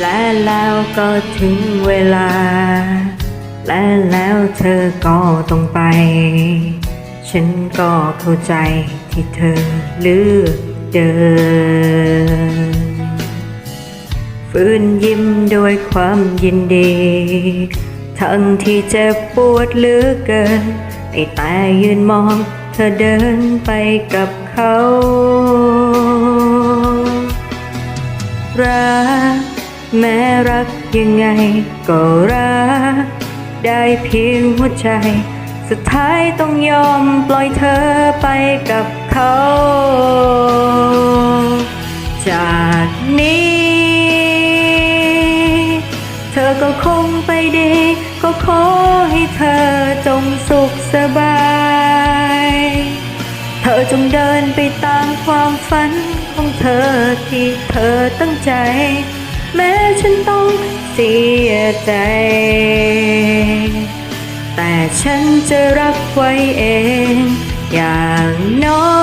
และแล้วก็ถึงเวลา และแล้วเธอก็ต้องไป ฉันก็เข้าใจที่เธอเลือกเดินฟื้นยิ้มด้วยความยินดี ทั้งที่เจ็บปวดเหลือเกินได้แต่ยืนมองเธอเดินไปกับเขารัก แม้รักยังไงก็รัก ได้เพียงหัวใจ สุดท้ายต้องยอมปล่อยเธอไปกับเขา จากนี้ เธอก็คงไปดี ก็ขอให้เธอจงสุขสบาย เธอจงเดินไปตามความฝันของเธอที่เธอตั้งใจ แม้ฉันต้องเสียใจ แต่ฉันจะรักไว้เอง อย่างน้อ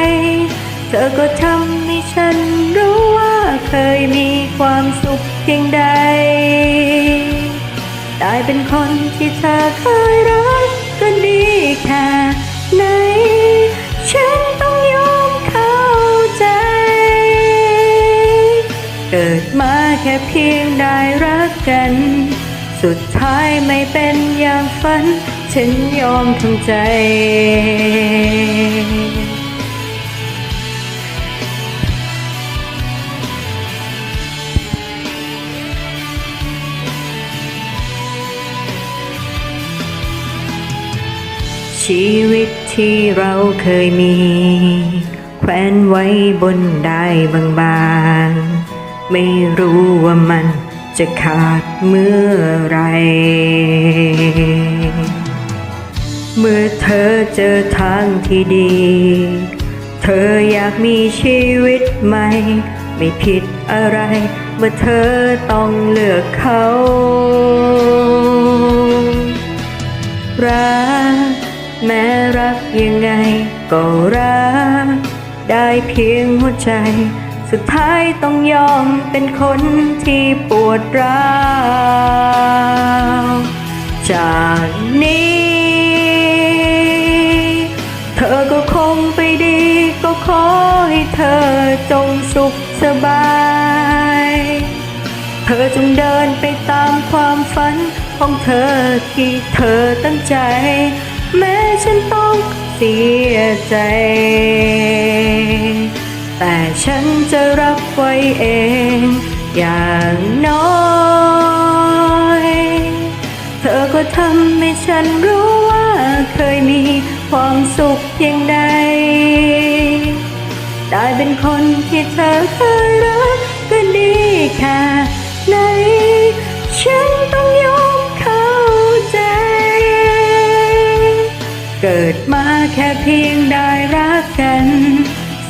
ย เธอก็ทำให้ฉันรู้ว่าเคยมีความสุขเพียงใด ได้เป็นคนที่เธอเคยรัก ค่เพียงได้รักกัน สุดท้ายไม่เป็นอย่างฝัน ฉันยอมทำใจ ชีวิตที่เราเคยมี แขวนไว้บนได้บางๆ ไม่รู้ว่ามันจะขาดเมื่อไร เมื่อเธอเจอทางที่ดี เธออยากมีชีวิตใหม่ ไม่ผิดอะไร เมื่อเธอต้องเลือกเขา รัก แม้รักยังไง ก็รัก ได้เพียงหัวใจ สุดท้ายต้องยอมเป็นคนที่ปวดร้าวจากนี้ เธอก็คงไปดีก็ขอให้เธอจงสุขสบาย เธอจงเดินไปตามความฝันของเธอที่เธอตั้งใจ แม้ฉันต้องเสียใจ แต่ฉันจะรับไว้เอง อย่างน้อย เธอก็ทำให้ฉันรู้ว่าเคยมีความสุขเพียงใดได้เป็นคนที่เธอเคยรักก็ดีแค่ไหนฉันต้องยอมเข้าใจ เกิดมาแค่เพียงได้รักกัน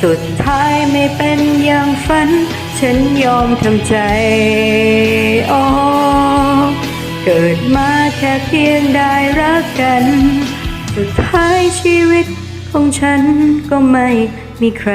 สุดท้ายไม่เป็นอย่างฝัน ฉันยอมทำใจโอ้เกิดมาแค่เพียงได้รักกัน สุดท้ายชีวิตของฉันก็ไม่มีใคร